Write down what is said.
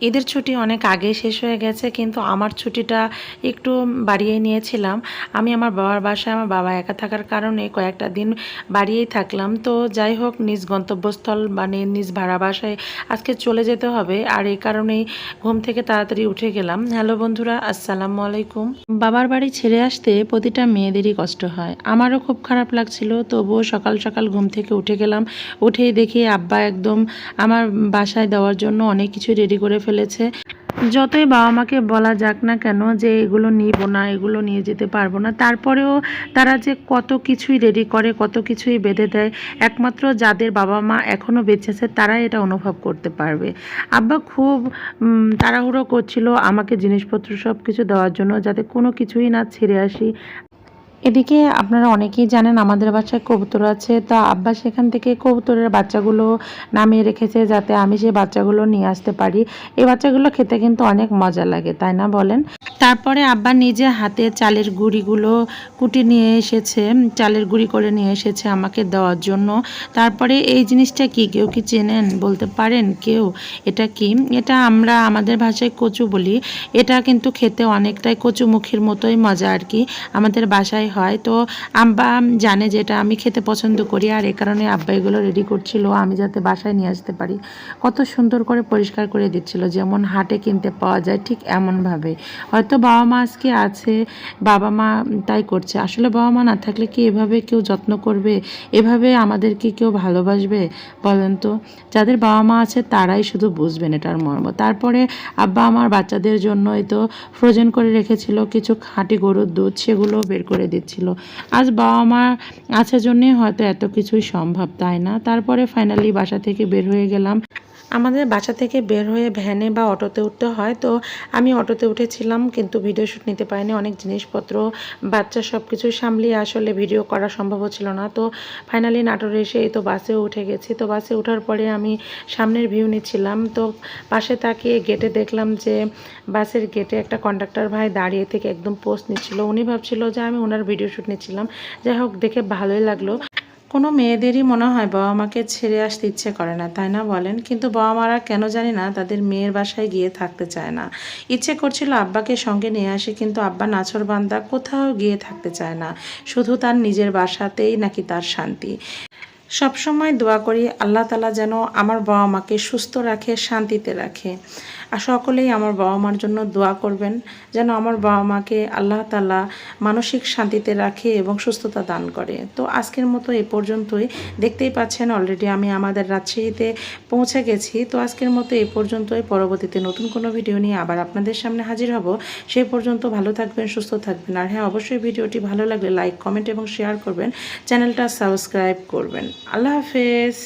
ঈদের ছুটি অনেক আগে শেষ হয়ে গেছে, কিন্তু আমার ছুটিটা একটু বাড়িয়ে নিয়েছিলাম। আমি আমার বাবার বাসায় আমার বাবা একা থাকার কারণে কয়েকটা দিন বাড়িয়েই থাকলাম। তো যাই হোক, নিজ গন্তব্যস্থল মানে নিজ ভাড়া বাসায় আজকে চলে যেতে হবে। আর এই কারণেই ঘুম থেকে তাড়াতাড়ি উঠে গেলাম। হ্যালো বন্ধুরা, আসসালামু আলাইকুম। বাবার বাড়ি ছেড়ে আসতে প্রতিটা মেয়েদেরই কষ্ট হয়। আমারও খুব খারাপ লাগছিল, তবুও সকাল সকাল ঘুম থেকে উঠে গেলাম। উঠেই দেখি আব্বা একদম আমার বাসায় দেওয়ার জন্য অনেক কিছু রেডি করে ফেলেছে। যতই বাবা মাকে বলা যাক না কেন যে এগুলো নিব না, এগুলো নিয়ে যেতে পারব না, তারপরেও তারা যে কত কিছুই রেডি করে, কত কিছুই বেঁধে দেয়, একমাত্র যাদের বাবা মা এখনও বেঁচে আছে, তারাই এটা অনুভব করতে পারবে। আব্বা খুব তাড়াহুড়ো করছিল আমাকে জিনিসপত্র সব কিছু দেওয়ার জন্য, যাতে কোনো কিছুই না ছেড়ে আসি। এদিকে আপনারা অনেকেই জানেন আমাদের বাসায় কবুতর আছে, তা আব্বা সেখান থেকে কবুতরের বাচ্চাগুলো নামিয়ে রেখেছে যাতে আমি সেই বাচ্চাগুলো নিয়ে আসতে পারি। এই বাচ্চাগুলো খেতে কিন্তু অনেক মজা লাগে, তাই না বলেন? তারপরে আব্বা নিজে হাতে চালের গুঁড়িগুলো কুটি নিয়ে এসেছে, চালের গুঁড়ি করে নিয়ে এসেছে আমাকে দেওয়ার জন্য। তারপরে এই জিনিসটা কি, কেউ কি চেনেন, বলতে পারেন কেউ? এটা কি? এটা আমরা আমাদের ভাষায় কচু বলি। এটা কিন্তু খেতে অনেকটাই কচুমুখীর মতোই মজা আর কি। আমাদের বাসায় হয়। তো আব্বা জানে যে এটা আমি খেতে পছন্দ করি আর এ কারণে আব্বা এগুলো রেডি করছিল, আমি যাতে বাসায় নিয়ে আসতে পারি। কত সুন্দর করে পরিষ্কার করে দিচ্ছিল, যেমন হাটে কিনতে পাওয়া যায় ঠিক এমনভাবে। হয়তো বাবা মা আজকে আছে, বাবা মা তাই করছে। আসলে বাবা মা না থাকলে কি এভাবে কেউ যত্ন করবে? এভাবে আমাদেরকে কেউ ভালোবাসবে? বলেন তো, যাদের বাবা মা আছে তারাই শুধু বুঝবেন এটার মর্ম। তারপরে আব্বা আমার বাচ্চাদের জন্য তো ফ্রোজেন করে রেখেছিল কিছু খাঁটি গরুর দুধ, সেগুলো বের করে দিচ্ছিল। আজ বাবা মা আছে জন্যে হয়তো এত কিছুই সম্ভব, তাই না? তারপরে ফাইনালি বাসা থেকে বের হয়ে গেলাম। আমাদের বাসা থেকে বের হয়ে ভ্যানে বা অটোতে উঠতে হয়। তো আমি অটোতে উঠেছিলাম, কিন্তু ভিডিও শ্যুট নিতে পারিনি। অনেক জিনিসপত্র, বাচ্চা সব কিছু সামলিয়ে আসলে ভিডিও করা সম্ভব হচ্ছিল না। তো ফাইনালি নাটোরে এসে এই তো বাসে উঠে গেছি। তো বাসে ওঠার পরে আমি সামনের ভিউ নিচ্ছিলাম। তো পাশে তাকিয়ে গেটে দেখলাম যে বাসের গেটে একটা কন্ডাক্টর ভাই দাঁড়িয়ে থেকে একদম পোস্ট নিচ্ছিল। উনি ভাবছিল যে আমি ওনার ভিডিও শ্যুট নিচ্ছিলাম। যাই হোক, দেখে ভালোই লাগল। কোনো মেয়েদেরই মনে হয় বাবা মাকে ছেড়ে আসতে ইচ্ছে করে না, তাই না বলেন? কিন্তু বাবা মারা কেন জানি না তাদের মেয়ের বাসায় গিয়ে থাকতে চায় না। ইচ্ছে করছিল আব্বাকে সঙ্গে নিয়ে আসে, কিন্তু আব্বা নাচর বান্দা কোথাও গিয়ে থাকতে চায় না। শুধু তার নিজের বাসাতেই নাকি তার শান্তি। সবসময় দোয়া করি আল্লাহ তালা যেন আমার বাবা মাকে সুস্থ রাখে, শান্তিতে রাখে। আর সকলেই আমার বাবা মার জন্য দোয়া করবেন, যেন আমার বাবা মাকে আল্লাহ তালা মানসিক শান্তিতে রাখে এবং সুস্থতা দান করে। তো আজকের মতো এ পর্যন্তই। দেখতেই পাচ্ছেন অলরেডি আমি আমাদের রাজশাহীতে পৌঁছে গেছি। তো আজকের মতো এ পর্যন্তই। পরবর্তীতে নতুন কোনো ভিডিও নিয়ে আবার আপনাদের সামনে হাজির হব। সে পর্যন্ত ভালো থাকবেন, সুস্থ থাকবেন। আর হ্যাঁ অবশ্যই ভিডিওটি ভালো লাগলে লাইক কমেন্ট এবং শেয়ার করবেন। চ্যানেলটা সাবস্ক্রাইব করবেন। আল্লাহ হাফেজ।